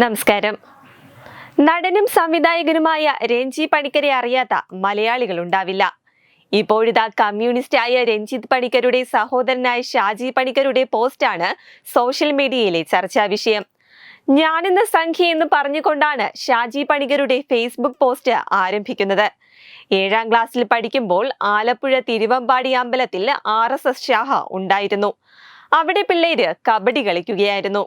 നമസ്കാരം. നടനും സംവിധായകനുമായ രഞ്ജി പണിക്കരെ അറിയാത്ത മലയാളികൾ ഉണ്ടാവില്ല. ഇപ്പോഴിതാ കമ്മ്യൂണിസ്റ്റായ രഞ്ജിത്ത് പണിക്കരുടെ സഹോദരനായ ഷാജി പണിക്കരുടെ പോസ്റ്റാണ് സോഷ്യൽ മീഡിയയിലെ ചർച്ചാ വിഷയം. ഞാനെന്ന സംഖ്യ എന്ന് പറഞ്ഞുകൊണ്ടാണ് ഷാജി പണിക്കരുടെ ഫേസ്ബുക്ക് പോസ്റ്റ് ആരംഭിക്കുന്നത്. ഏഴാം ക്ലാസ്സിൽ പഠിക്കുമ്പോൾ ആലപ്പുഴ തിരുവമ്പാടി അമ്പലത്തിൽ ആർ എസ് എസ് ശാഖ ഉണ്ടായിരുന്നു. അവിടെ പിള്ളേര് കബഡി കളിക്കുകയായിരുന്നു.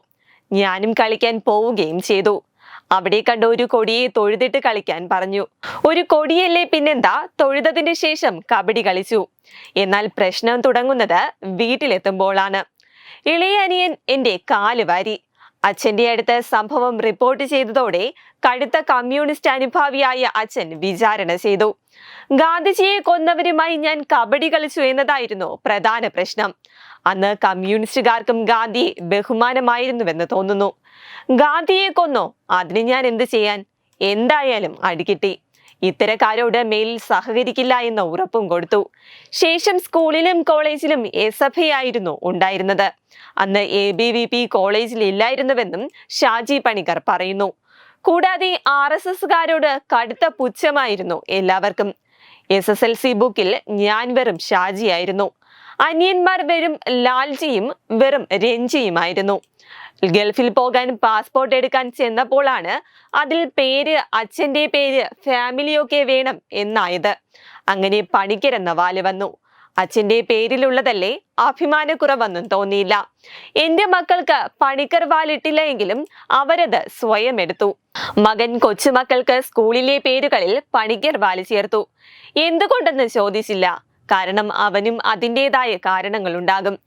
ഞാനും കളിക്കാൻ പോവുകയും ചെയ്തു. അവിടെ കണ്ട ഒരു കൊടിയെ തൊഴുതിട്ട് കളിക്കാൻ പറഞ്ഞു. ഒരു കൊടിയല്ലേ പിന്നെന്താ? തൊഴുതതിന് ശേഷം കബഡി കളിച്ചു. എന്നാൽ പ്രശ്നം തുടങ്ങുന്നത് വീട്ടിലെത്തുമ്പോഴാണ് ഇളയ അനിയൻ എന്റെ കാൽ വാരി. അച്ഛന്റെ അടുത്ത് സംഭവം റിപ്പോർട്ട് ചെയ്തതോടെ കടുത്ത കമ്മ്യൂണിസ്റ്റ് അനുഭാവിയായ അച്ഛൻ വിചാരണ ചെയ്തു. ഗാന്ധിജിയെ കൊന്നവരുമായി ഞാൻ കബഡി കളിച്ചു എന്നതായിരുന്നു പ്രധാന പ്രശ്നം. അന്ന് കമ്മ്യൂണിസ്റ്റുകാർക്കും ഗാന്ധി ബഹുമാനമായിരുന്നുവെന്ന് തോന്നുന്നു. ഗാന്ധിയെ കൊന്നോ? അതിന് ഞാൻ എന്ത് ചെയ്യാൻ? എന്തായാലും അടികിട്ടി. ഇത്തരക്കാരോട് മേലിൽ സഹകരിക്കില്ല എന്ന ഉറപ്പും കൊടുത്തു. ശേഷം സ്കൂളിലും കോളേജിലും എസ് എഫ് ആയിരുന്നു ഉണ്ടായിരുന്നത്. അന്ന് എ ബി വി പി കോളേജിൽ ഇല്ലായിരുന്നുവെന്നും ഷാജി പണിക്കർ പറയുന്നു. കൂടാതെ ആർ എസ് എസ്സുകാരോട് കടുത്ത പുച്ഛമായിരുന്നു എല്ലാവർക്കും. എസ് എസ് എൽ സി ബുക്കിൽ ഞാൻ വെറും ഷാജിയായിരുന്നു. അനിയന്മാർ വെറും ലാൽജിയും വെറും രഞ്ജിയുമായിരുന്നു. ഗൾഫിൽ പോകാൻ പാസ്പോർട്ട് എടുക്കാൻ ചെന്നപ്പോഴാണ് അതിൽ പേര് അച്ഛന്റെ പേര് ഫാമിലിയൊക്കെ വേണം എന്നായത്. അങ്ങനെ പണിക്കരെന്ന വാൽ വന്നു. അച്ഛന്റെ പേരിലുള്ളതല്ലേ അഭിമാനക്കുറവൊന്നും തോന്നിയില്ല. എന്റെ മക്കൾക്ക് പണിക്കർ വാലിട്ടില്ല എങ്കിലും അവരത് സ്വയം എടുത്തു. മകൻ കൊച്ചുമക്കൾക്ക് സ്കൂളിലെ പേരുകളിൽ പണിക്കർ വാൽ ചേർത്തു. എന്തുകൊണ്ടെന്ന് ചോദിച്ചില്ല. കാരണം അവനും അതിന്റെതായ കാരണങ്ങളുണ്ടാകും.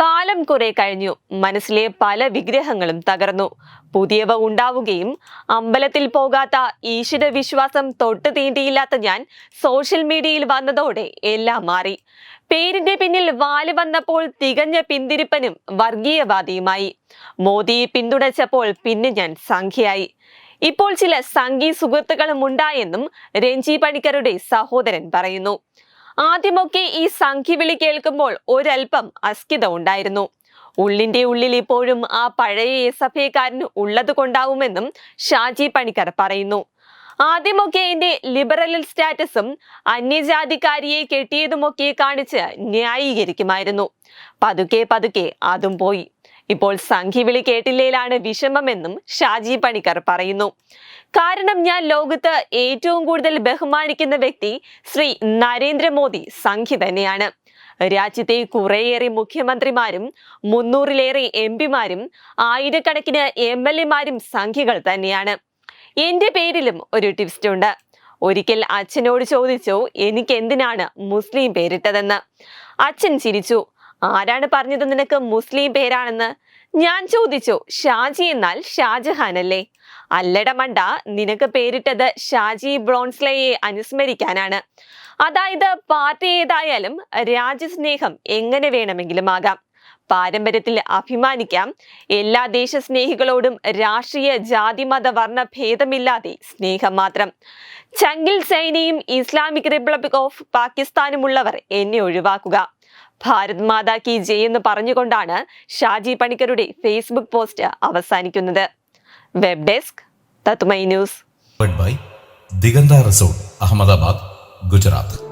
കാലം കുറെ കഴിഞ്ഞു. മനസ്സിലെ പല വിഗ്രഹങ്ങളും തകർന്നു. പുതിയവ ഉണ്ടാവുകയും അമ്പലത്തിൽ പോകാത്ത ഈശ്വര വിശ്വാസം തൊട്ട് തീണ്ടിയില്ലാത്ത ഞാൻ സോഷ്യൽ മീഡിയയിൽ വന്നതോടെ എല്ലാം മാറി. പേരിന്റെ പിന്നിൽ വാൽ വന്നപ്പോൾ തികഞ്ഞ പിന്തിരിപ്പനും വർഗീയവാദിയുമായി. മോദിയെ പിന്തുണച്ചപ്പോൾ പിന്നെ ഞാൻ സംഖ്യയായി. ഇപ്പോൾ ചില സംഘീ സുഹൃത്തുക്കളും ഉണ്ടായെന്നും രഞ്ജി പണിക്കരുടെ സഹോദരൻ പറയുന്നു. ആദ്യമൊക്കെ ഈ സംഖ്യ വിളി കേൾക്കുമ്പോൾ ഒരൽപ്പം അസ്കിത ഉണ്ടായിരുന്നു. ഉള്ളിന്റെ ഉള്ളിൽ ഇപ്പോഴും ആ പഴയ എസ് എഫ് ഐക്കാരന് ഉള്ളത് കൊണ്ടാവുമെന്നും ഷാജി പണിക്കർ പറയുന്നു. ആദ്യമൊക്കെ എന്റെ ലിബറൽ സ്റ്റാറ്റസും അന്യജാതിക്കാരിയെ കെട്ടിയതുമൊക്കെ കാണിച്ച് ന്യായീകരിക്കുമായിരുന്നു. പതുക്കെ പതുക്കെ അതും പോയി. ഇപ്പോൾ സംഘിവിളി കേട്ടില്ലയിലാണ് വിഷമമെന്നും ഷാജി പണിക്കർ പറയുന്നു. കാരണം ഞാൻ ലോകത്ത് ഏറ്റവും കൂടുതൽ ബഹുമാനിക്കുന്ന വ്യക്തി ശ്രീ നരേന്ദ്രമോദി സംഘി തന്നെയാണ്. രാജ്യത്തെ കുറേയേറെ മുഖ്യമന്ത്രിമാരും മുന്നൂറിലേറെ എം പിമാരും ആയിരക്കണക്കിന് എം എൽ എമാരും സംഖ്യകൾ തന്നെയാണ്. എന്റെ പേരിലും ഒരു ട്വിസ്റ്റ് ഉണ്ട്. ഒരിക്കൽ അച്ഛനോട് ചോദിച്ചു എനിക്ക് എന്തിനാണ് മുസ്ലിം പേരിട്ടതെന്ന്? അച്ഛൻ ചിരിച്ചു. ആരാണ് പറഞ്ഞത് നിനക്ക് മുസ്ലിം പേരാണെന്ന്? ഞാൻ ചോദിച്ചു ഷാജി എന്നാൽ ഷാജഹാൻ അല്ലേ? അല്ലട മണ്ട നിനക്ക് പേരിട്ടത് ഷാജി ബ്രോൺസ്ലയെ അനുസ്മരിക്കാനാണ്. അതായത് പാർട്ടി ഏതായാലും രാജ്യസ്നേഹം എങ്ങനെ വേണമെങ്കിലും ആകാം. പാരമ്പര്യത്തിൽ അഭിമാനിക്കാം. എല്ലാ ദേശസ്നേഹികളോടും രാഷ്ട്രീയ ജാതി മത വർണ ഭേദമില്ലാതെ സ്നേഹം മാത്രം. ചങ്കിൽ സൈനയും ഇസ്ലാമിക് റിപ്പബ്ലിക് ഓഫ് പാകിസ്ഥാനുമുള്ളവർ എന്നെ ഒഴിവാക്കുക. ഭാരത് മാതാ കി ജയ് എന്ന് പറഞ്ഞുകൊണ്ടാണ് ഷാജി പണിക്കരുടെ ഫേസ്ബുക്ക് പോസ്റ്റ് അവസാനിക്കുന്നത്. വെബ് ഡെസ്ക് തത്മൈ ന്യൂസ് ദിഗന്ത റിസോർട്ട് അഹമ്മദാബാദ് ഗുജറാത്ത്